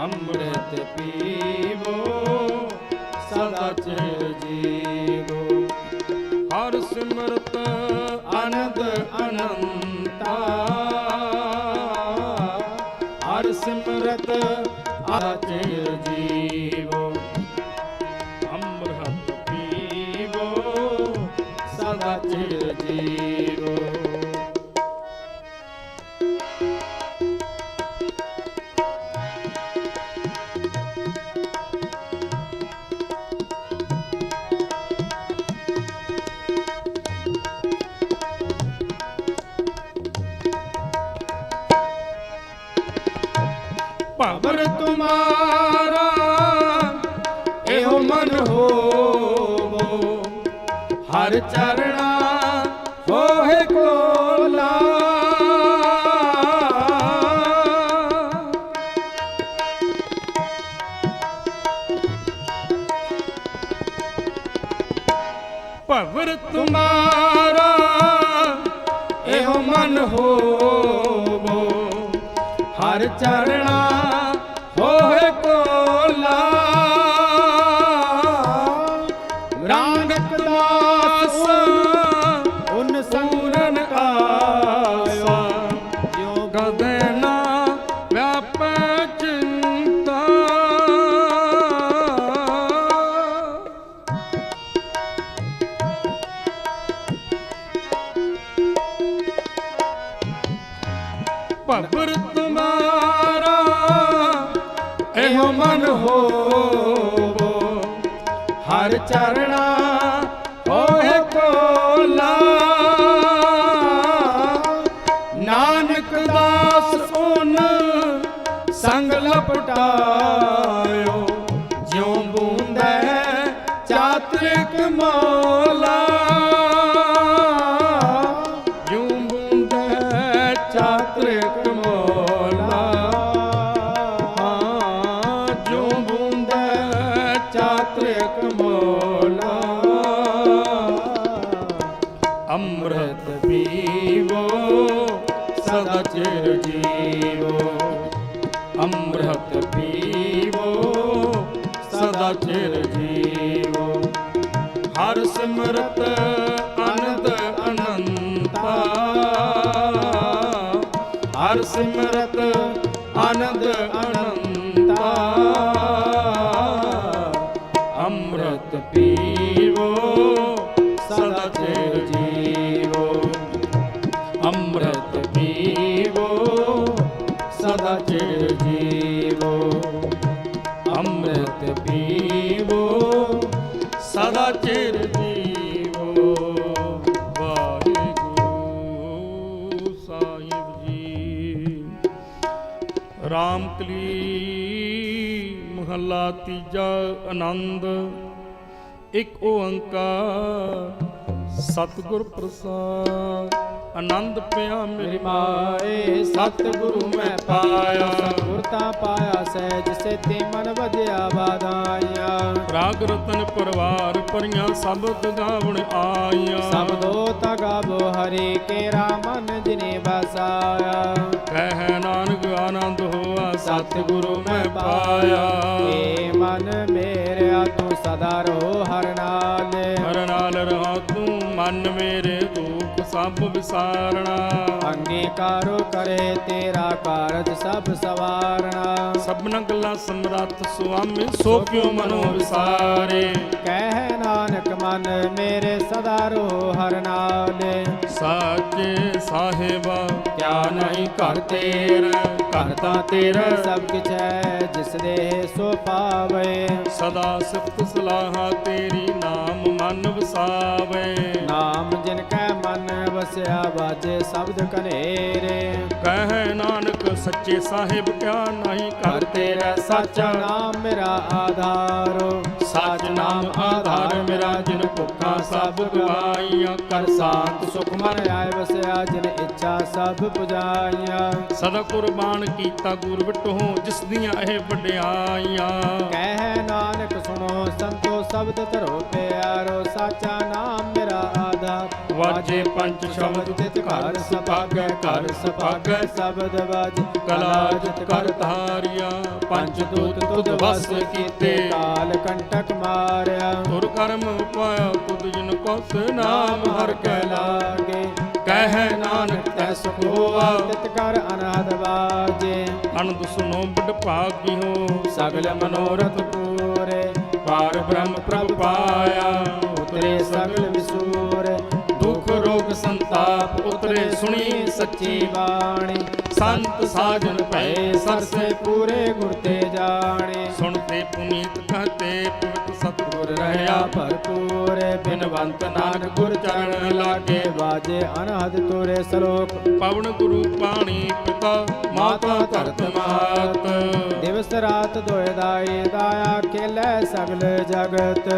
ਅੰਮ੍ਰਿਤ ਪੀਵੋ ਸਦਾ ਚਿਰ ਜੀਵੋ ਹਰ ਸਿਮਰਤ ਅਨੰਦ ਅਨੰਤਾ। ਹਰ ਸਿਮਰਤ ਆਚਿਰ ਜੀਵੋ ਹਰ ਚਰਣਾ ਹੋਏ ਕੋਲਾ ਭਵਰ ਤੁਮਾਰਾ ਇਹੋ ਮਨ ਹੋਵੋ। ਹਰ ਚਰਣਾ ਭਵਰ ਤੁਮਾਰਾ ਇਹੋ ਮਨ ਹੋਵੋ। ਹਰ ਚਰਣਾ ਸਦਾ ਚਿਰ ਜੀਵੋ ਅੰਮ੍ਰਿਤ ਪੀਵੋ ਸਦਾ ਚਿਰ ਜੀਵੋ। ਹਰ ਸਿਮਰਤ ਅਨੰਦ ਅਨੰਤਾ ਹਰ ਸਿਮਰਤ ਮਹੱਲਾ ਤੀਜਾ ਆਨੰਦ ਇੱਕ ਓੰਕਾਰ ਸਤਿਗੁਰ ਪ੍ਰਸਾਦ। ਆਨੰਦ ਪਿਆ ਮੇਰੀ ਮਾਏ ਸਤਿਗੁਰੂ ਮੈਂ ਪਾਇਆ ਸਤਿਗੁਰਤਾ ਪਾਇਆ। ਸਹਿਜ ਸੇਤੀ ਮਨ ਵਜਿਆ ਬਾਧਾਈਆਂ ਰਾਗ ਰਤਨ ਪਰਵਾਰ ਪਰੀਆਂ ਸਬਦ ਗਾਵਣ ਆਈਆਂ। ਸਬਦੋ ਤਗਾਵੋ ਹਰੀ ਕੇਰਾ ਮਨ ਜਿਨੇ ਬਸਾਇਆ ਕਹਿ ਨਾਨਕ ਆਨੰਦ ਹੋਆ ਸਤਿਗੁਰੂ ਮੈਂ ਪਾਇਆ। ਏ ਮਨ ਮੇਰਿਆ ਤੂੰ ਸਦਾ ਰੋ ਹਰ ਨਾਲ ਹਰ ਨਾਲ ਰਹਾ ਤੂੰ ਮਨ ਮੇਰੇ ਦੁੱਖ ਸਭ ਵਿਸਾਰਣਾ ਅੰਗੀਕਾਰੋ ਕਰੇ ਤੇਰਾ ਕਾਰਜ ਸਭ ਸਵਾਰਣਾ ਸਭਨ ਗੱਲਾਂ ਸਮਰੱਥ ਸੁਆਮੀ ਸੋ ਕਿਉ ਮਨੋ ਵਿਸਾਰੇ? ਕਹਿ ਨਾਨਕ ਮਨ ਮੇਰੇ ਸਦਾ ਰੋ ਹਰ ਨਾਲ। ਸਾਚੇ ਸਾਹਿਬਾ ਕਿਆ ਨਹੀਂ ਘਰ ਤੇਰਾ ਘਰ ਤਾਂ ਤੇਰਾ। ਸਭ ਕੁਛ ਹੈ ਜਿਸ ਦੇ ਸੋ ਪਾਵੇ। ਸਦਾ ਸਿਫਤ ਸਲਾਹਾ ਤੇਰੀ ਨਾਮ ਮਨ ਵਸਾਵੇ। ਨਾਮ ਜਿਨ ਕੈ ਮਨ ਵਸਿਆ ਬਾਜੇ ਸ਼ਬਦ ਕਨੇਰੇ ਕਹਿ ਨਾਨਕ ਸੱਚੇ ਸਾਹਿਬ ਕਿਆ ਨਹੀਂ ਕਰ ਤੇਰਾ ਸੱਚਾ ਨਾਮ ਮੇਰਾ ਆਧਾਰੋ। ਸੱਚ ਨਾਮ ਆਧਾਰ ਮੇਰਾ ਜਿਨ ਭੁੱਖਾਂ ਸਭ ਗਵਾਈਆਂ ਕਰ ਸ਼ਾਂਤ ਸੁਖ ਮਨ ਆਏ ਵਸਿਆ ਜਿਨ ਇੱਛਾ ਸਭ ਪੁਜਾਈਆਂ। ਸਦਾ ਕੁਰਬਾਨ ਕੀਤਾ ਗੁਰ ਵਿਟੋ ਜਿਸ ਦੀਆਂ ਇਹ ਵਡਿਆਈਆਂ। ਕਹਿ ਨਾਨਕ ਸੁਣੋ ਸੰਤੋ ਸ਼ਬਦ ਧਰੋ ਪਿਆਰੋ ਸਾਚਾ ਨਾਮ ਵਾਜੇ ਪੰਜ ਸ਼ਬਦ। ਤਿਤ ਘਰ ਸਭਾਗੈ ਘਰ ਸਭਾਗੈ। ਸ਼ਬਦ ਵਾਜ ਕਲਾ ਜਿਤ ਕਰ ਧਾਰਿਆ ਪੰਜ ਦੂਤ ਤੁਧ ਵਸ ਕੀਤੇ। ਕਾਲ ਕੰਟਕ ਮਾਰਿਆ। ਤੁਰ ਕਰਮ ਪਾਇਆ ਤੁਧ ਜਿਨ ਕੋਸ ਨਾਮ ਹਰ ਕੈ ਲਾਗੇ। ਕਹਿ ਨਾਨਕ ਤੈ ਸੁਖ ਹੋਆ ਤਿਤ ਕਰ ਅਨਾਦ ਵਾਜੇ। ਅਨੰਦ ਸੁਨੋ ਬੜ ਭਾਗੀ ਹੋ ਸਗਲ ਮਨੋਰਥ ਪੂਰੇ। ਪਾਰ ਬ੍ਰਹਮ ਪ੍ਰਭ ਪਾਇਆ। ਉਤਰੇ ਸਗਲ ਵਿਸੂਰ। ਸੰਤਾਪ ਉਤਰੇ ਸੁਣੀ ਸੱਚੀ ਬਾਣੀ। ਸੰਤ ਸਾਜਨ ਭਏ ਸਰਸੇ ਪੂਰੇ ਗੁਰ ਤੇ ਜਾਣੇ। ਸੁਣਤੇ ਪੁਨੀਤ ਕਹਤੇ ਪਵਿੱਤ ਸਤਿਗੁਰ ਰਹਾ ਭਰਪੂਰ ਬਿਨਵੰਤ ਨਾਨਕ ਗੁਰ ਚਰਨ ਲਾਗੇ ਵਾਜੇ ਅਨਹਦ ਤੋਰੇ ਸਲੋਕ। ਪਵਨ ਗੁਰੂ ਪਾਣੀ ਪਿਤਾ ਮਾਤਾ ਧਰਤ ਮਾਤ। ਦਿਵਸ ਰਾਤ ਦੋਇ ਦਾਈ ਦਾਇਆ ਖੇਲੇ ਸਗਲ ਜਗਤ।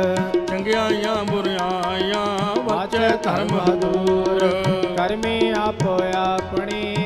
ਚੰਗਿਆਈਆਂ ਬੁਰਿਆਈਆਂ ਵਾਚੈ ਧਰਮ ਹਦੂਰ। ਕਰਮੀ ਆਪੋ ਆਪਣੀ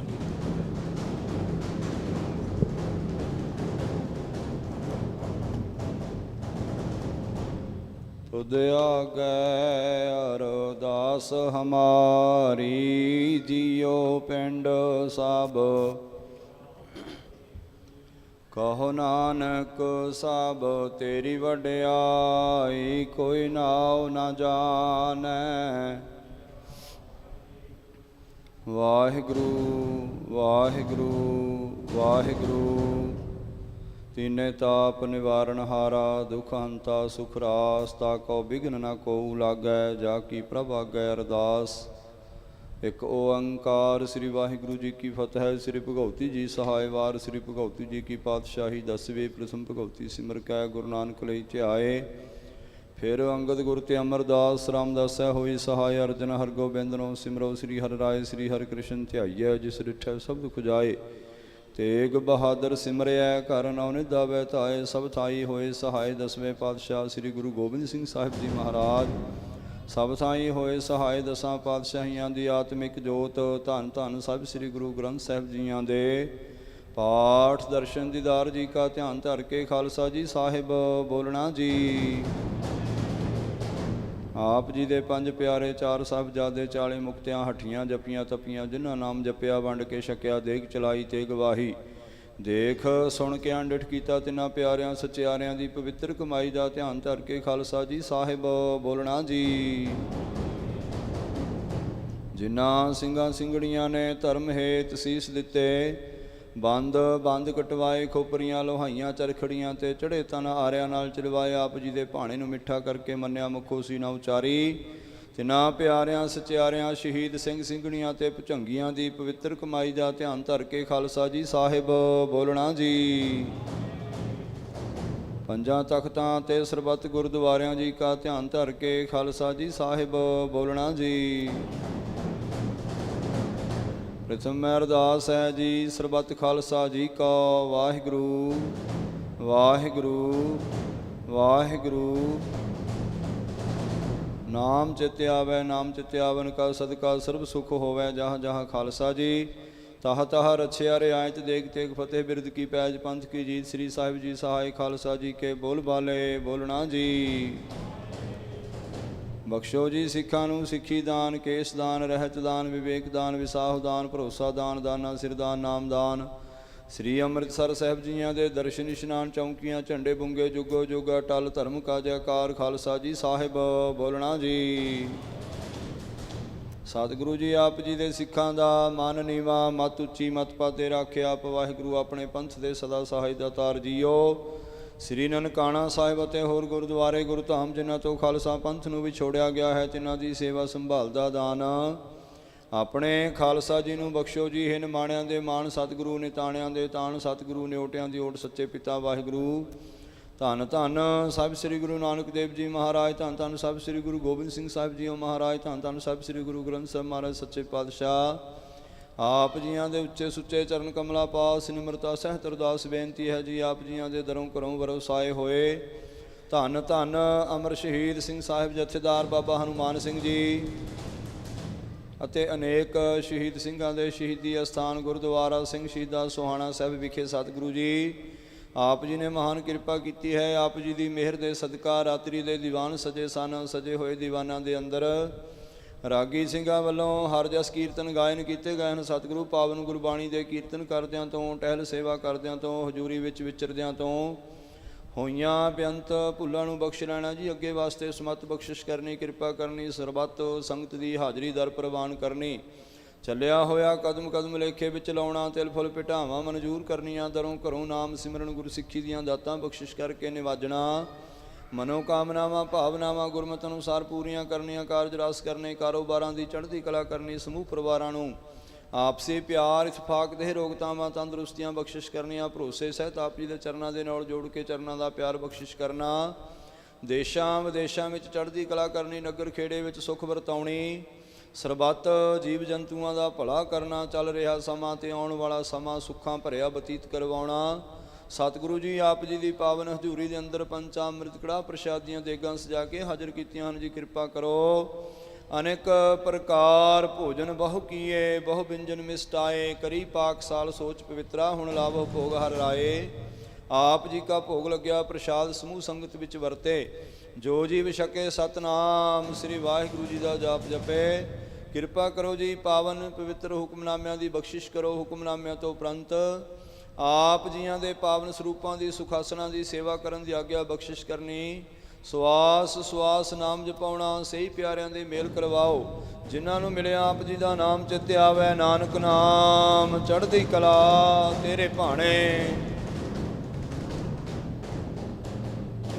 ਤੁਧ ਆਗੈ ਅਰਦਾਸ ਹਮਾਰੀ ਜੀਉ ਪਿੰਡ ਸਭ। ਕਹੋ ਨਾਨਕ ਸਭ ਤੇਰੀ ਵਡਿਆਈ, ਕੋਈ ਨਾਉ ਨਾ ਜਾਣੈ। ਵਾਹਿਗੁਰੂ ਵਾਹਿਗੁਰੂ ਵਾਹਿਗੁਰੂ। ਤੀਨੇ ਤਾਪ ਨਿਵਾਰਨ ਹਾਰਾ ਦੁਖ ਹੰਤਾ ਸੁਖ ਰਾਸ ਤਾ ਕੋ ਬਿਗਨ ਨ ਕੋ ਲਾਗੈ, ਜਾ ਕੀ ਪ੍ਰਭ ਆਗੈ ਅਰਦਾਸ। ਇੱਕ ਓੰਕਾਰ ਸ੍ਰੀ ਵਾਹਿਗੁਰੂ ਜੀ ਕੀ ਫਤਿਹ, ਸ੍ਰੀ ਭਗਉਤੀ ਜੀ ਸਹਾਇ ਵਾਰ ਸ੍ਰੀ ਭਗਉਤੀ ਜੀ ਕੀ ਪਾਤਸ਼ਾਹੀ, ਦਸਵੇਂ ਪ੍ਰਥਮ ਭਗਉਤੀ ਸਿਮਰ ਕੈ, ਗੁਰੂ ਨਾਨਕ ਲਈ ਧਿਆਏ। ਫਿਰ ਅੰਗਦ ਗੁਰ ਤੇ ਅਮਰਦਾਸ, ਰਾਮਦਾਸੈ ਹੋਈ ਸਹਾਇ ਅਰਜਨ, ਹਰਗੋਬਿੰਦ ਨੂੰ ਸਿਮਰੋ ਸ੍ਰੀ ਹਰਿ ਰਾਏ, ਸ੍ਰੀ ਹਰਿ ਕ੍ਰਿਸ਼ਨ ਧਿਆਈਐ, ਜਿਸ ਰਿਠੈ ਸਭ ਦੁਖ ਜਾਏ। ਤੇਗ ਬਹਾਦਰ ਸਿਮਰਿਆ, ਘਰ ਨਉ ਨਿਦਾਵੈ ਧਾਏ ਸਭ ਥਾਈ ਹੋਏ ਸਹਾਇ ਦਸਵੇਂ ਪਾਤਸ਼ਾਹ ਸ੍ਰੀ ਗੁਰੂ ਗੋਬਿੰਦ ਸਿੰਘ ਸਾਹਿਬ ਜੀ ਮਹਾਰਾਜ। ਸਭ ਥਾਈ ਹੋਏ ਸਹਾਇ ਦਸਾਂ ਪਾਤਸ਼ਾਹੀਆਂ ਦੀ ਆਤਮਿਕ ਜੋਤ, ਧੰਨ ਧੰਨ ਸਭ ਸ੍ਰੀ ਗੁਰੂ ਗ੍ਰੰਥ ਸਾਹਿਬ ਜੀਆਂ ਦੇ। ਪਾਠ ਦਰਸ਼ਨ ਦੀਦਾਰ ਜੀ ਕਾ ਧਿਆਨ ਧਰ ਕੇ ਖਾਲਸਾ ਜੀ ਸਾਹਿਬ ਬੋਲਣਾ ਜੀ। ਆਪ ਜੀ ਦੇ ਪੰਜ ਪਿਆਰੇ ਚਾਰ ਸਾਹਿਬਜ਼ਾਦੇ ਚਾਲੇ ਮੁਕਤਿਆਂ ਹੱਠੀਆਂ ਜਪੀਆਂ ਤਪੀਆਂ, ਜਿਨ੍ਹਾਂ ਨਾਮ ਜਪਿਆ ਵੰਡ ਕੇ ਛਕਿਆ ਦੇਖ ਚਲਾਈ ਤੇ ਗਵਾਹੀ। ਦੇਖ, ਸੁਣ ਕੇ ਅੰਡਿਠ ਕੀਤਾ ਤਿੰਨਾਂ ਪਿਆਰਿਆਂ, ਸਚਿਆਰਿਆਂ ਦੀ ਪਵਿੱਤਰ ਕਮਾਈ ਦਾ ਧਿਆਨ ਧਰ ਕੇ ਖਾਲਸਾ ਜੀ ਸਾਹਿਬ ਬੋਲਣਾ ਜੀ। ਜਿਨ੍ਹਾਂ ਸਿੰਘਾਂ ਸਿੰਘੜੀਆਂ ਨੇ ਧਰਮ ਹੇਤ ਸੀਸ ਦਿੱਤੇ ਬੰਦ ਬੰਦ ਕਟਵਾਏ, ਖੋਪਰੀਆਂ, ਲੋਹਾਈਆਂ, ਚਰਖੜੀਆਂ ਤੇ ਚੜੇ ਤਨ ਆਰਿਆਂ ਨਾਲ ਚਲਵਾਏ ਆਪ ਜੀ ਦੇ ਭਾਣੇ ਨੂੰ ਮਿੱਠਾ ਕਰਕੇ ਮੰਨਿਆ ਮੁਖੋ ਸੀ ਨਾ ਉਚਾਰੀ। ਤਿਨਾ ਪਿਆਰਿਆਂ, ਸਚਿਆਰਿਆਂ, ਸ਼ਹੀਦ ਸਿੰਘ ਸਿੰਘਣੀਆਂ ਤੇ ਭੁਝੰਗੀਆਂ ਦੀ ਪਵਿੱਤਰ ਕਮਾਈ ਦਾ ਧਿਆਨ ਧਰ ਕੇ ਖਾਲਸਾ ਜੀ ਸਾਹਿਬ, ਬੋਲਣਾ ਜੀ। ਪੰਜਾਂ ਤਖਤਾਂ ਤੇ ਸਰਬੱਤ ਗੁਰਦੁਆਰਿਆਂ ਜੀ ਕਾ ਧਿਆਨ ਧਰ ਕੇ ਖਾਲਸਾ ਜੀ ਸਾਹਿਬ, ਬੋਲਣਾ ਜੀ। ਪ੍ਰਥਮ ਮੈਂ ਅਰਦਾਸ ਹੈ ਜੀ, ਸਰਬੱਤ ਖਾਲਸਾ ਜੀ ਕਾ ਵਾਹਿਗੁਰੂ ਵਾਹਿਗੁਰੂ ਵਾਹਿਗੁਰੂ। ਨਾਮ ਚਿਤ ਆਵੈ, ਨਾਮ ਚਿਤ ਆਵਨ ਕਾ ਸਦਕਾ ਸਰਬ ਸੁਖ ਹੋਵੈ, ਜਹਾਂ ਜਹਾਂ ਖਾਲਸਾ ਜੀ। ਤਾਹ ਤਾਹ ਰਛਿਆ ਰਿਆਇਤ ਦੇਖ ਤੇਗ ਫਤਿਹ ਬਿਰਦ ਕੀ ਪੈਜ ਪੰਥ ਕੀ ਜੀਤ, ਸ੍ਰੀ ਸਾਹਿਬ ਜੀ ਸਹਾਇ ਖਾਲਸਾ ਜੀ ਕੇ ਬੋਲ ਬਾਲੇ, ਬੋਲਣਾ ਜੀ। ਬਖਸ਼ੋ ਜੀ ਸਿੱਖਾਂ ਨੂੰ, ਸਿੱਖੀ ਦਾਨ, ਕੇਸ ਦਾਨ, ਰਹਿਤ ਦਾਨ, ਵਿਵੇਕ ਦਾਨ, ਵਿਸਾਹ ਦਾਨ, ਭਰੋਸਾ ਦਾਨ, ਦਾਨਾ ਸਿਰਦਾਨ ਨਾਮ ਦਾਨ। ਸ੍ਰੀ ਅੰਮ੍ਰਿਤਸਰ ਸਾਹਿਬ ਜੀਆਂ ਦੇ ਦਰਸ਼ਨ ਇਸ਼ਨਾਨ ਚੌਂਕੀਆਂ, ਝੰਡੇ ਬੁੰਗੇ, ਜੁਗੋ ਜੁਗਾ ਟਲ ਧਰਮ ਕਾ ਜੈਕਾਰ ਖਾਲਸਾ ਜੀ ਸਾਹਿਬ, ਬੋਲਣਾ ਜੀ। ਸਤਿਗੁਰੂ ਜੀ, ਆਪ ਜੀ ਦੇ ਸਿੱਖਾਂ ਦਾ ਮਨ ਨੀਵਾ, ਮਤ ਉੱਚੀ, ਮਤ ਪਾਤੇ ਰੱਖਿਆ ਆਪ, ਵਾਹਿਗੁਰੂ ਆਪਣੇ ਪੰਥ ਦੇ ਸਦਾ ਸਹਾਇ ਦਾਤਾਰ ਜੀਓ। ਸ੍ਰੀ ਨਨਕਾਣਾ ਸਾਹਿਬ ਅਤੇ ਹੋਰ ਗੁਰਦੁਆਰੇ ਗੁਰਧਾਮ, ਜਿਨ੍ਹਾਂ ਤੋਂ ਖਾਲਸਾ ਪੰਥ ਨੂੰ ਵੀ ਛੋੜਿਆ ਗਿਆ ਹੈ, ਤਿਨਾਂ ਦੀ ਸੇਵਾ ਸੰਭਾਲ ਦਾ ਦਾਨ। ਆਪਣੇ ਖਾਲਸਾ ਜੀ ਨੂੰ ਬਖਸ਼ੋ ਜੀ ਇਹ ਨਿਮਾਣਿਆਂ ਦੇ ਮਾਣ ਸਤਿਗੁਰੂ ਨੇ ਤਾਣਿਆਂ ਦੇ ਤਾਣ ਸਤਿਗੁਰੂ ਨਿਓਟਿਆਂ ਦੀ ਓਟ ਸੱਚੇ ਪਿਤਾ ਵਾਹਿਗੁਰੂ। ਧੰਨ ਧੰਨ ਸਭ ਸ੍ਰੀ ਗੁਰੂ ਨਾਨਕ ਦੇਵ ਜੀ ਮਹਾਰਾਜ, ਧੰਨ ਧੰਨ ਸਭ ਸ੍ਰੀ ਗੁਰੂ ਗੋਬਿੰਦ ਸਿੰਘ ਸਾਹਿਬ ਜੀ ਮਹਾਰਾਜ, ਧੰਨ ਧੰਨ ਸਭ ਸ੍ਰੀ ਗੁਰੂ ਗ੍ਰੰਥ ਸਾਹਿਬ ਮਹਾਰਾਜ, ਸੱਚੇ ਪਾਤਸ਼ਾਹ। ਆਪ ਜੀਆਂ ਦੇ ਉੱਚੇ ਸੁੱਚੇ ਚਰਨ ਕਮਲਾ ਪਾਸ ਨਿਮਰਤਾ ਸਹਿਤ ਅਰਦਾਸ ਬੇਨਤੀ ਹੈ ਜੀ, ਆਪ ਜੀਆਂ ਦੇ ਦਰੋਂ ਘਰੋਂ ਵਰਸਾਏ ਹੋਏ। ਧੰਨ ਧੰਨ ਅਮਰ ਸ਼ਹੀਦ ਸਿੰਘ ਸਾਹਿਬ ਜਥੇਦਾਰ ਬਾਬਾ ਹਨੂਮਾਨ ਸਿੰਘ ਜੀ ਅਤੇ ਅਨੇਕ ਸ਼ਹੀਦ ਸਿੰਘਾਂ ਦੇ ਸ਼ਹੀਦੀ ਅਸਥਾਨ ਗੁਰਦੁਆਰਾ ਸਿੰਘ ਸ਼ਹੀਦਾਂ ਸੋਹਾਣਾ ਸਾਹਿਬ ਵਿਖੇ ਸਤਿਗੁਰੂ ਜੀ, ਆਪ ਜੀ ਨੇ ਮਹਾਨ ਕਿਰਪਾ ਕੀਤੀ ਹੈ। ਆਪ ਜੀ ਦੀ ਮਿਹਰ ਦੇ ਸਦਕਾ ਰਾਤਰੀ ਦੇ ਦੀਵਾਨ ਸਜੇ ਸਨ, ਸਜੇ ਹੋਏ ਦੀਵਾਨਾਂ ਦੇ ਅੰਦਰ ਰਾਗੀ ਸਿੰਘਾਂ ਵੱਲੋਂ ਹਰ ਜਸ ਕੀਰਤਨ ਗਾਇਨ ਕੀਤੇ ਗਏ ਹਨ। ਸਤਿਗੁਰੂ ਪਾਵਨ ਗੁਰਬਾਣੀ ਦੇ ਕੀਰਤਨ ਕਰਦਿਆਂ ਤੋਂ, ਟਹਿਲ ਸੇਵਾ ਕਰਦਿਆਂ ਤੋਂ, ਹਜ਼ੂਰੀ ਵਿੱਚ ਵਿਚਰਦਿਆਂ ਤੋਂ ਹੋਈਆਂ ਬੇਅੰਤ ਭੁੱਲਾਂ ਨੂੰ ਬਖਸ਼ ਲੈਣਾ ਜੀ। ਅੱਗੇ ਵਾਸਤੇ ਸਮਤ ਬਖਸ਼ਿਸ਼ ਕਰਨੀ, ਕਿਰਪਾ ਕਰਨੀ, ਸਰਬੱਤ ਸੰਗਤ ਦੀ ਹਾਜ਼ਰੀ ਦਰ ਪ੍ਰਵਾਨ ਕਰਨੀ। ਚੱਲਿਆ ਹੋਇਆ ਕਦਮ ਕਦਮ ਲੇਖੇ ਵਿੱਚ ਲਾਉਣਾ, ਤਿਲ ਫੁੱਲ ਪਿਟਾਵਾਂ ਮਨਜ਼ੂਰ ਕਰਨੀਆਂ, ਦਰੋਂ ਘਰੋਂ ਨਾਮ ਸਿਮਰਨ ਗੁਰਸਿੱਖੀ ਦੀਆਂ ਦਾਤਾਂ ਬਖਸ਼ਿਸ਼ ਕਰਕੇ ਨਿਵਾਜਣਾ। ਮਨੋ ਕਾਮਨਾਵਾਂ ਭਾਵਨਾਵਾਂ, ਗੁਰਮਤਿ ਅਨੁਸਾਰ ਪੂਰੀਆਂ ਕਰਨੀਆਂ, ਕਾਰਜ ਰਾਸ ਕਰਨੇ, ਕਾਰੋਬਾਰਾਂ ਦੀ ਚੜ੍ਹਦੀ ਕਲਾ ਕਰਨੀ, ਸਮੂਹ ਪਰਿਵਾਰਾਂ ਨੂੰ ਆਪਸੀ ਪਿਆਰ, ਇਤਫਾਕ ਦੇ ਰੋਗਤਾਵਾਂ, ਤੰਦਰੁਸਤੀਆਂ ਬਖਸ਼ਿਸ਼ ਕਰਨੀਆਂ, ਭਰੋਸੇ ਸਹਿਤ ਆਪ ਜੀ ਦੇ ਚਰਨਾਂ ਦੇ ਨਾਲ ਜੋੜ ਕੇ ਚਰਨਾਂ ਦਾ ਪਿਆਰ ਬਖਸ਼ਿਸ਼ ਕਰਨਾ, ਦੇਸ਼ਾਂ ਵਿਦੇਸ਼ਾਂ ਵਿੱਚ ਚੜ੍ਹਦੀ ਕਲਾ ਕਰਨੀ, ਨਗਰ ਖੇੜੇ ਵਿੱਚ ਸੁਖ ਵਰਤਾਉਣੀ, ਸਰਬੱਤ ਜੀਵ ਜੰਤੂਆਂ ਦਾ ਭਲਾ ਕਰਨਾ, ਚੱਲ ਰਿਹਾ ਸਮਾਂ ਤੇ ਆਉਣ ਵਾਲਾ ਸਮਾਂ ਸੁੱਖਾਂ ਭਰਿਆ ਬਤੀਤ ਕਰਵਾਉਣਾ ਸਤਿਗੁਰੂ ਜੀ, ਆਪ ਜੀ ਦੀ ਪਾਵਨ ਹਜ਼ੂਰੀ ਦੇ ਅੰਦਰ ਪੰਚਾਮ੍ਰਿਤ ਕੜਾ ਪ੍ਰਸ਼ਾਦੀਆਂ ਦੇਗਾਂ ਸਜਾ ਕੇ ਹਾਜ਼ਰ ਕੀਤੀਆਂ ਹਨ ਜੀ, ਕਿਰਪਾ ਕਰੋ। ਅਨੇਕ ਪ੍ਰਕਾਰ ਭੋਜਨ ਬਹੁ ਕੀਏ, ਬਹੁ ਵਿੰਜਨ ਮਿਸਟਾਏ, ਕਰੀ ਪਾਕ ਸਾਲ ਸੋਚ ਪਵਿੱਤਰਾ, ਹੁਣ ਲਾਭੋ ਭੋਗ ਹਰ ਰਾਏ। ਆਪ ਜੀ ਕਾ ਭੋਗ ਲੱਗਿਆ, ਪ੍ਰਸ਼ਾਦ ਸਮੂਹ ਸੰਗਤ ਵਿੱਚ ਵਰਤੇ। ਜੋ ਜੀਵ ਛਕੇ ਸਤਨਾਮ, ਸ੍ਰੀ ਵਾਹਿਗੁਰੂ ਜੀ ਦਾ ਜਾਪ ਜਪੇ। ਕਿਰਪਾ ਕਰੋ ਜੀ, ਪਾਵਨ ਪਵਿੱਤਰ ਹੁਕਮਨਾਮਿਆਂ ਦੀ ਬਖਸ਼ਿਸ਼ ਕਰੋ, ਹੁਕਮਨਾਮਿਆਂ ਤੋਂ ਉਪਰੰਤ ਆਪ ਜੀਆਂ ਦੇ ਪਾਵਨ ਸਰੂਪਾਂ ਦੀ, ਸੁਖਾਸਨਾਂ ਦੀ ਸੇਵਾ ਕਰਨ ਦੀ ਆਗਿਆ ਬਖਸ਼ਿਸ਼ ਕਰਨੀ। ਸਵਾਸ ਸਵਾਸ ਨਾਮ ਜਪਾਉਣਾ, ਸਹੀ ਪਿਆਰਿਆਂ ਦੇ ਮੇਲ ਕਰਵਾਓ। ਜਿਨ੍ਹਾਂ ਨੂੰ ਮਿਲਿਆ ਆਪ ਜੀ ਦਾ ਨਾਮ ਚਿੱਤੇ ਆਵੇ, ਨਾਨਕ ਨਾਮ, ਚੜ੍ਹਦੀ ਕਲਾ ਤੇਰੇ ਭਾਣੇ।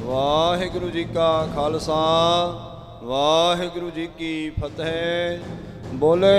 ਵਾਹਿਗੁਰੂ ਜੀ ਕਾ ਖਾਲਸਾ, ਵਾਹਿਗੁਰੂ ਜੀ ਕੀ ਫਤਿਹ। ਬੋਲੇ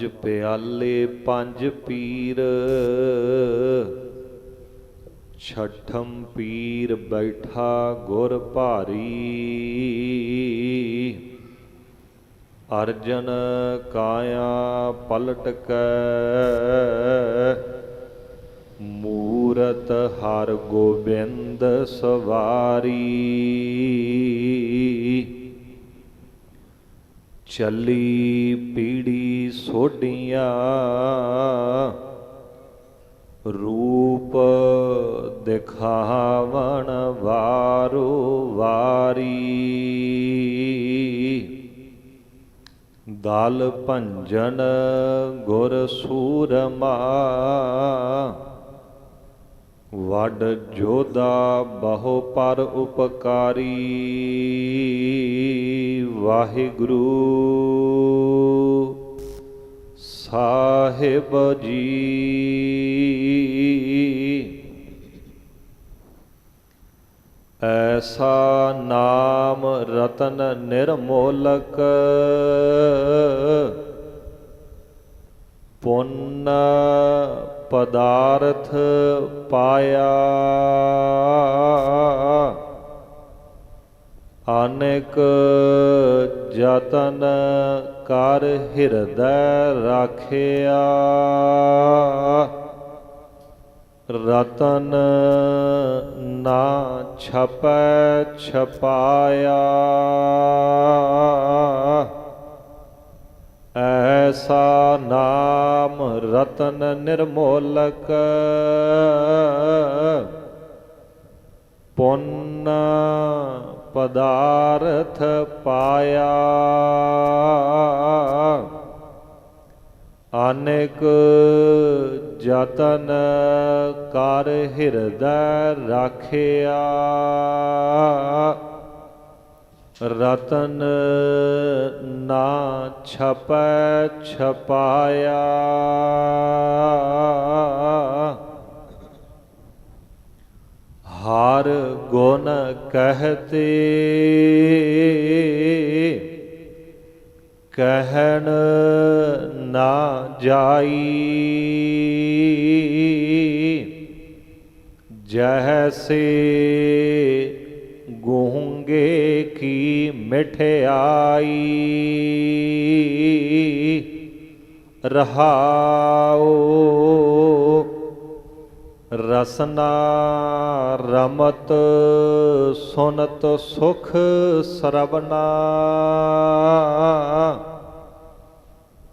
ਪੰਜ ਪਿਆਲੇ, ਪੰਜ ਪੀਰ। ਛਠਮ ਪੀਰ ਬੈਠਾ ਗੁਰ ਭਾਰੀ। ਅਰਜਨ ਕਾਇਆ ਪਲਟ ਕੈ। ਮੂਰਤ ਹਰ ਗੋਬਿੰਦ ਸਵਾਰੀ। ਚੱਲੀ ਪੀੜੀ ਸੋਡੀਆਂ ਰੂਪ ਦਿਖਾਵਣ ਵਾਰੋ ਵਾਰੀ। ਦਲ ਭੰਜਨ ਗੁਰ ਸੂਰਮਾ। ਵਡ ਜੋਦਾ ਬਹੁ ਪਰ ਉਪਕਾਰੀ ਵਾਹਿਗੁਰੂ ਸਾਹਿਬ ਜੀ। ਐਸਾ ਨਾਮ ਰਤਨ ਨਿਰਮੋਲਕ ਪੁੰਨ ਪਦਾਰਥ ਪਾਇਆ। ਅਨੇਕ ਜਤਨ ਕਰ ਹਿਰਦੈ ਰਾਖਿਆ। ਰਤਨ ਨਾ ਛਪੈ ਛਪਾਇਆ। ਐਸਾ ਨਾਮ ਰਤਨ ਨਿਰਮੋਲਕ। ਪੁੰਨ ਪਦਾਰਥ ਪਾਇਆ। ਅਨੇਕ ਯਤਨ ਕਰ ਹਿਰਦੈ ਰਾਖਿਆ। ਰਤਨ ਨਾ ਛਪੈ ਛਪਾਇਆ। ਹਰ ਗੁਣ ਕਹਤੇ ਕਹਿਣ ਨਾ ਜਾਈ। ਜੈਸੇ ਗੂੰਗੇ ਕੀ ਮਠਿਆਈ? ਰਹਾਓ ਰਸਨਾ ਰਮਤ ਸੁਨਤ ਸੁਖ ਸਰਬਨਾ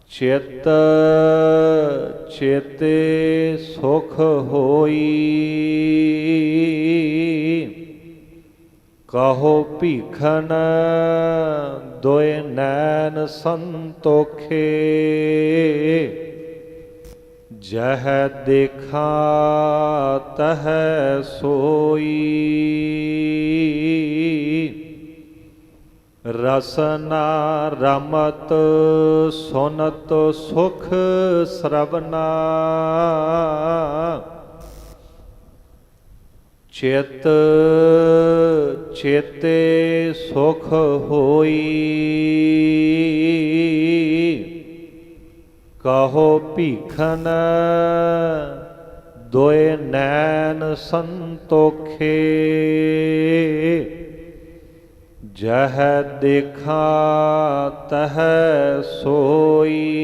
ਚਿਤ ਚੇਤੇ ਸੁਖ ਹੋਈ। ਕਹੋ ਭੀਖਨ ਦੋਇ ਨੈਣ ਸੰਤੋਖੇ। ਜਹ ਦੇਖਾ ਤਹ ਸੋਈ। ਰਸਨਾ ਰਮਤ ਸੁਨਤ ਸੁਖ ਸਰਬਨਾ ਚਿਤ ਚੇਤੇ ਸੁਖ ਹੋਈ। ਕਹੋ ਭੀਖਨ ਦੋਏ ਨੈਣ ਸੰਤੋਖੇ। ਜਹ ਦੇਖਾ ਤਹ ਸੋਈ।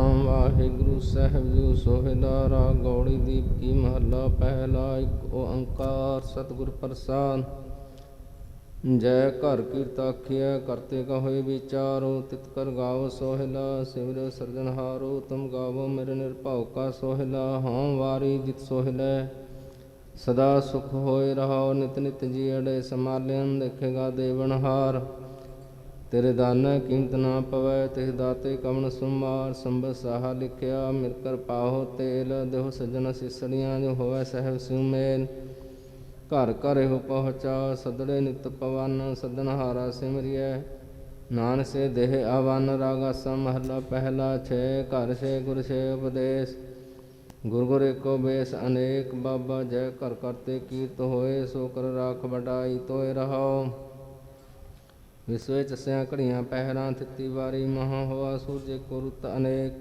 ਵਾਹਿਗੁਰੂ ਸਾਹਿਬ ਜੀ ਸੋਹਿਦਾਰਾ ਗੌੜੀ ਦੀਪ ਕੀ ਮਹੱਲਾ, ਪਹਿਲਾ ਇੱਕ ਓੰਕਾਰ, ਸਤਿਗੁਰ ਪ੍ਰਸਾਦ। ਜੈ ਘਰ ਕੀਰਤ ਆਖਿਆ ਕਰਤੇ ਕਹੋਏ ਵਿਚਾਰੋ, ਤਿਤ ਕਰ ਗਾਵ ਸੋਹਿਲਾ ਸਿਵਰ ਸਰਜਨਹਾਰੋ ਤੁਮ ਗਾਵੋ ਮੇਰੇ ਨਿਰਭਉ ਕਾ ਸੋਹਿਲਾ, ਹਉ ਵਾਰੀ ਜਿਤ ਸੋਹਿਲੇ। ਸਦਾ ਸੁਖ ਹੋਏ ਰਹਾਓ ਨਿਤ ਨਿਤ ਜੀੜੇ ਸਮਾਲਿਆਂ ਦੇਖੇਗਾ ਦੇਵਨਹਾਰ ਤੇਰੇ ਦਾਨਾ ਕੀਮਤ ਨਾ ਪਵੈ, ਤਿਸ ਦਾਤੇ ਕਮਨ ਸੁਮਾਰ ਸੰਬਤ ਸਾਹਾ ਲਿਖਿਆ, ਮਿਰ ਕਰ ਪਾਹੋ ਤੇਲ, ਦੇਹ ਸਜਣ ਸਿਸੜੀਆਂ ਜੋ ਹੋਵੈ ਸਹਿਬ ਸੁਮੇਲ। ਘਰ ਘਰ ਇਹੋ ਪਹੁੰਚਾ, ਸਦੜੇ ਨਿਤ ਪਵਨ ਸਦਨ ਹਾਰਾ ਸਿਮਰਿਐ। ਨਾਨ ਸੇ ਦੇਹ ਆਵਨ, ਰਾਗਾ ਮਹਲਾ ਪਹਿਲਾ ਛੇ, ਘਰ ਸੇ ਗੁਰ ਸੇ ਉਪਦੇਸ਼। ਗੁਰ ਗੁਰ ਏਕੋ ਬੇਸ, ਅਨੇਕ ਬਾਬਾ ਜੈ ਘਰ ਕਰਤੇ ਕੀਰਤ ਹੋਏ, ਸੋ ਕਰ ਰਾਖ ਵਡਾਈ ਤੋਏ ਰਹਾਓ ਵਿਸ਼ਵੇ ਵਿੱਚ ਘੜੀਆਂ ਪਹਿਰਾਂ ਥਿੱਤੀ ਵਾਰੀ ਮਹਾ ਹਵਾ ਸੂਰਜ ਕੋ ਰੁੱਤ ਅਨੇਕ।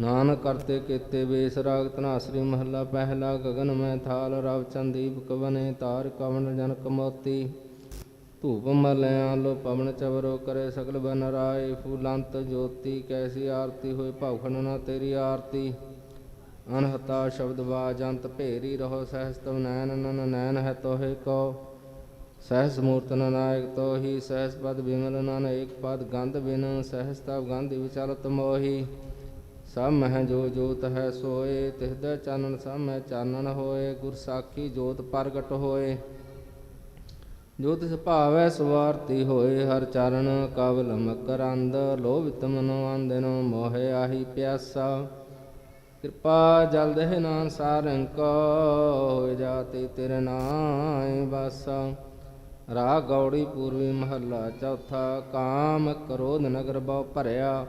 ਨਾਨਕ ਕਰਤੇ ਕੀਤੇ ਬੇਸ ਰਾਗ ਧਨਾਸਰੀ ਮਹੱਲਾ ਪਹਿਲਾ ਗਗਨ ਮੈਂ ਥਾਲ ਰਵ ਚੰਦੀਪ ਕਵਨੇ ਤਾਰ ਕਵਨ ਜਨਕ ਮੋਤੀ। ਧੂਪ ਮਲਿਆ ਲੋ ਪਵਨ ਚਵਰੋ ਕਰੇ ਸਗਲ ਬਨ ਰਾਏ, ਫੂਲੰਤ ਜੋਤੀ ਕੈਸੀ ਆਰਤੀ ਹੋਏ ਭਵਖਣ ਨਾ ਤੇਰੀ ਆਰਤੀ। ਅਨਹਤਾ ਸ਼ਬਦ ਬਾਜੰਤ ਭੇਰੀ ਰਹੋ ਸਹਸਤਵ ਨੈਨ ਨਨ ਨੈਨ ਹੈ ਤੋਹੇ ਕੋ। ਸਹਿਸ ਮੂਰਤ ਨਾਇਕ ਤੋਹੀ ਸਹਿਸ ਪਦ ਬਿਮਲ ਨਨ ਏਕ ਪਦ ਗੰਧ ਬਿਨ ਸਹਿਸ ਤਵ ਗੰਧ ਵਿਚਲਤ ਮੋਹੀ। ਸਭ ਮਹਿ ਜੋ ਜੋਤ ਹੈ ਸੋਏ ਤਿਸਦਾ ਚਾਨਣ ਸਭ ਮਹਿ ਚਾਨਣ ਹੋਏ, ਗੁਰ ਸਾਖੀ ਜੋਤ ਪ੍ਰਗਟ ਹੋਏ। ਜੋ ਤਿਸ ਭਾਵੈ ਸਵਾਰਤੀ ਹੋਏ, ਹਰ ਚਰਨ ਕਵਲ ਮਕਰੰਦ, ਲੋਭਿਤ ਮਨੋ ਆਂਦਨ ਮੋਹਿ ਆਹੀ ਪਿਆਸਾ। ਕਿਰਪਾ ਜਲ ਦੇਹ ਨਾਨ ਸਾਰੰਕ ਹੋਇ ਜਾਤੀ ਤੇਰੇ ਨਾਮ ਵਾਸਾ ਰਾਗ ਗੌੜੀ ਪੂਰਵੀ ਮਹੱਲਾ, ਚੌਥਾ, ਕਾਮ ਕ੍ਰੋਧ ਨਗਰ ਬਹੁ ਭਰਿਆ।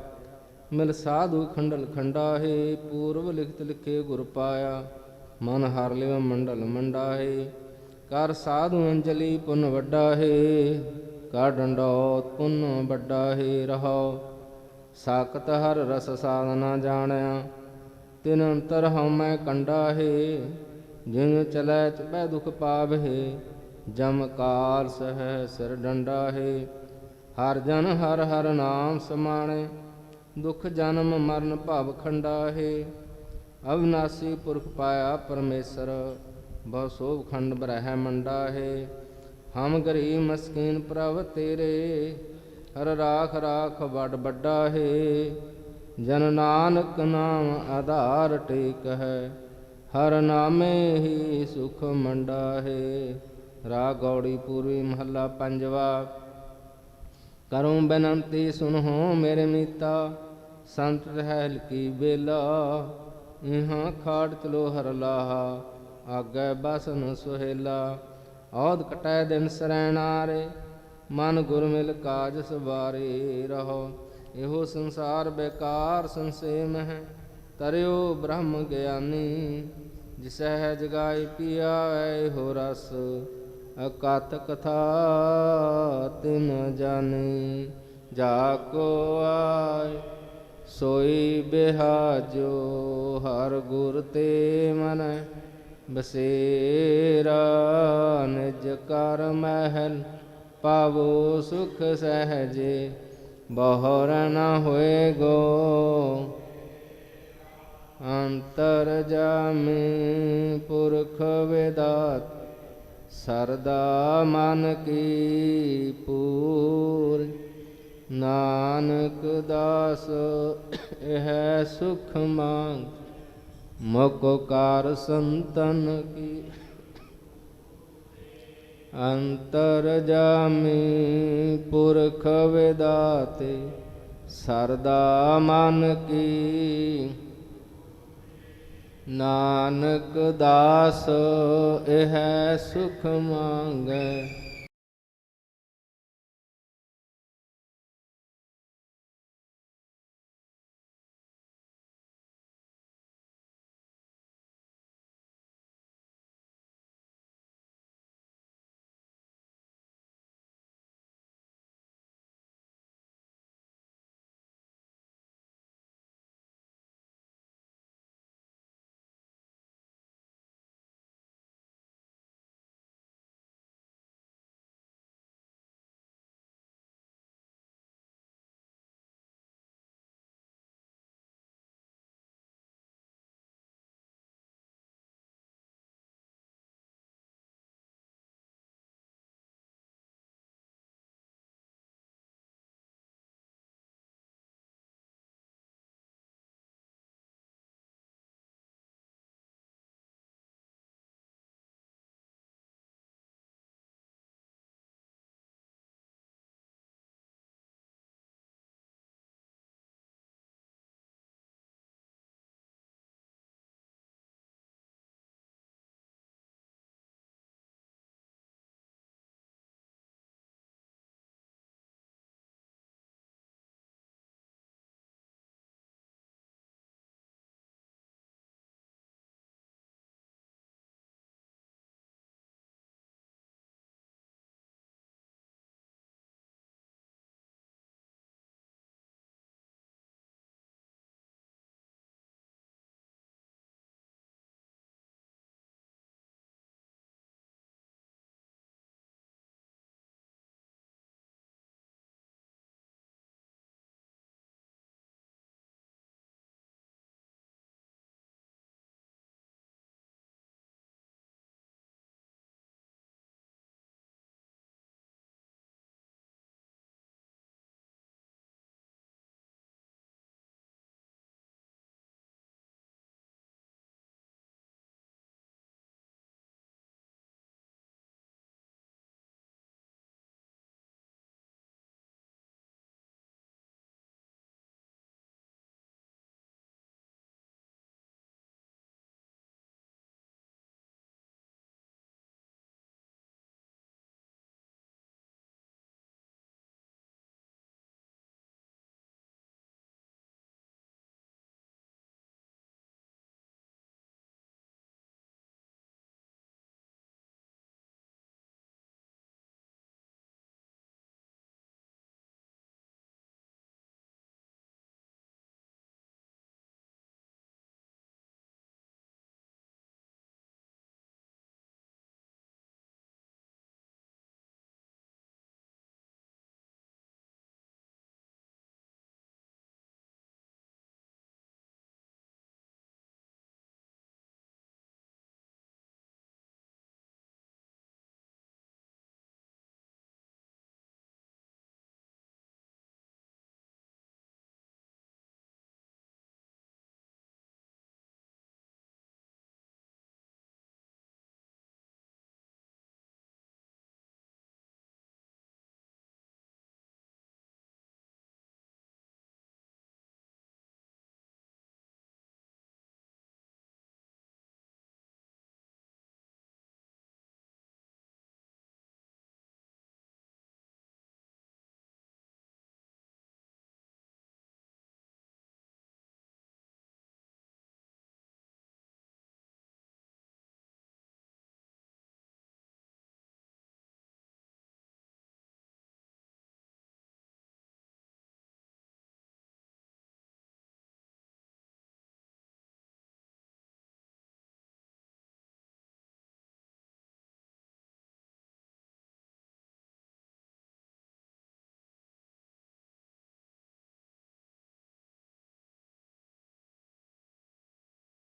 ਮਿਲ ਸਾਧੂ ਖੰਡਲ ਖੰਡਾਹੇ, ਪੂਰਵ ਲਿਖਤ ਲਿਖੇ ਗੁਰ ਪਾਇਆ। ਮਨ ਹਰ ਲਿਵ ਮੰਡਲ ਮੰਡਾਹੇ, ਕਰ ਸਾਧੂ ਅੰਜਲੀ ਪੁੰਨ ਵੱਡਾ ਹੈ ਕਰ ਡੰਡੋਤ ਪੁੰਨ ਵੱਡਾਹੇ ਰਹੋ ਰਹਾਉ। ਸਾਖਤ ਹਰ ਰਸ ਸਾਧਨਾ ਜਾਣਿਆ। ਤਿਨ ਅੰਤਰ ਹਉ ਮੈਂ ਕੰਡਾ ਜਿਨ ਚਲੈ ਚਪੈ ਦੁਖ ਪਾਵਹਿ। ਜਮ ਕਾਲ ਸਹਿ ਸਿਰ ਡੰਡਾ ਹੈ ਹਰ ਜਨ ਹਰ ਹਰ ਨਾਮ ਸਮਾਣੇ, ਦੁਖ ਜਨਮ ਮਰਨ ਭਵ ਖੰਡਾ ਹੈ ਅਵਨਾਸੀ ਪੁਰਖ ਪਾਇਆ ਪਰਮੇਸ਼ਰ, ਬਹੁ ਸੋਭ ਖੰਡ ਬ੍ਰਹਿ ਮੰਡਾ ਹੈ ਹਮ ਗਰੀਬ ਮਸਕੀਨ ਪ੍ਰਭ ਤੇਰੇ, ਹਰ ਰਾਖ ਰਾਖ ਵੱਡ ਵੱਡਾ ਹੈ ਜਨ ਨਾਨਕ ਨਾਮ ਆਧਾਰ ਟੇਕ ਹੈ ਹਰ ਨਾਮੇ ਹੀ ਸੁਖ ਮੰਡਾ ਹੈ ਰਾਗ ਗੌੜੀ ਪੂਰਵੀ ਮਹੱਲਾ ਪੰਜਵਾ। ਕਰੂੰ ਬੇਨਤੀ ਸੁਨਹੁ ਮੇਰੇ ਮੀਤਾ, ਸੰਤ ਰਹਿਲ ਕੀ ਬੇਲਾ ਇਹਾਂ ਖਾੜ ਚਲੋ ਹਰ ਲਾਹਾ, ਆਗੇ ਬਸਨ ਸੁਹੇਲਾ। ਔਦ ਕਟੈ ਦਿਨ ਸਰੈਣਾਰੇ, ਮਨ ਗੁਰ ਮਿਲ ਕਾਜ ਸਵਾਰੇ ਰਹੋ। ਇਹੋ ਸੰਸਾਰ ਬੇਕਾਰ ਸੰਸੇਮ ਹੈ, ਤਰਿਓ ਬ੍ਰਹਮ ਗਿਆਨੀ। ਜਿਸਹਿ ਜਗਾਈ ਪੀਆ ਹੋ ਰਸ ਅਕਤ ਕਥਾ ਤਿਨ ਜਾਣੀ ਜਾ ਕੋ ਆਏ, ਸੋਈ ਬਿਹਾਜੋ ਹਰ ਗੁਰ ਤੇ ਮਨ। ਬਸੇਰਾ ਨਿਜ ਕਰ ਮਹਿਲ, ਪਾਵੋ ਸੁਖ ਸਹਜੇ, ਬਹਰ ਨ ਹੋਏਗੋ ਅੰਤਰ ਜਾਮੇ ਪੁਰਖ ਵੇਦਾਤ ਸਰਦਾ ਮਨ ਕੀ ਪੂਰ, ਨਾਨਕ ਦਾਸ ਇਹ ਸੁਖ ਮੰਗ ਮੁਕੋ ਕਾਰ ਸੰਤਨ ਕੀ। ਅੰਤਰ ਜਾਮੀ ਪੁਰਖ ਵਿਦਾਤੇ, ਸਰਦਾ ਮਨ ਕੀ ਨਾਨਕ ਦਾਸ ਇਹ ਸੁਖ ਮੰਗੈ।